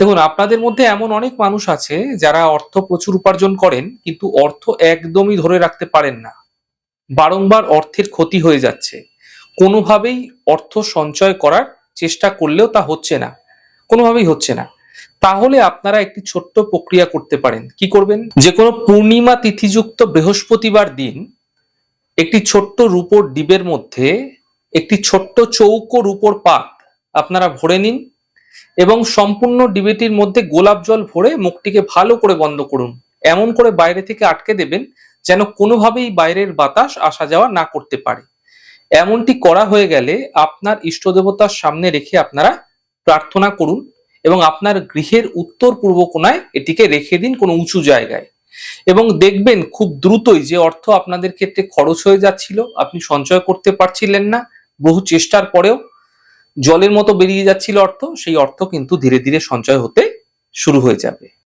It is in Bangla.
দেখুন, আপনাদের মধ্যে এমন অনেক মানুষ আছে যারা অর্থ প্রচুর উপার্জন করেন, কিন্তু অর্থ একদমই ধরে রাখতে পারেন না। বারংবার অর্থের ক্ষতি হয়ে যাচ্ছে। কোনোভাবেই অর্থ সঞ্চয় করার চেষ্টা করলেও তা হচ্ছে না। কোনোভাবেই হচ্ছে না। তাহলে আপনারা একটি ছোট্ট প্রক্রিয়া করতে পারেন। কি করবেন? যে কোনো পূর্ণিমা তিথিযুক্ত বৃহস্পতিবার দিন একটি ছোট্ট রূপোর ডিবের মধ্যে একটি ছোট্ট চৌকো রূপোর পাত আপনারা ভরে নিন। এবং সম্পূর্ণ ডিবেটির মধ্যে গোলাপ জল ভরে মুখটিকে ভালো করে বন্ধ করুন। এমন করে বাইরে থেকে আটকে দেবেন যেন কোনোভাবেই বাইরের বাতাস আসা যাওয়া না করতে পারে। এমনটি করা হয়ে গেলে আপনার ইষ্ট দেবতার সামনে রেখে আপনারা প্রার্থনা করুন এবং আপনার গৃহের উত্তর পূর্ব কোণায় এটিকে রেখে দিন কোনো উঁচু জায়গায়। এবং দেখবেন খুব দ্রুতই যে অর্থ আপনাদের ক্ষেত্রে খরচ হয়ে যাচ্ছিল, আপনি সঞ্চয় করতে পারছিলেন না, বহু চেষ্টার পরেও জলের মতো বেরিয়ে যাচ্ছিল অর্থ, সেই অর্থ কিন্তু ধীরে ধীরে সঞ্চয় হতে শুরু হয়ে যাবে।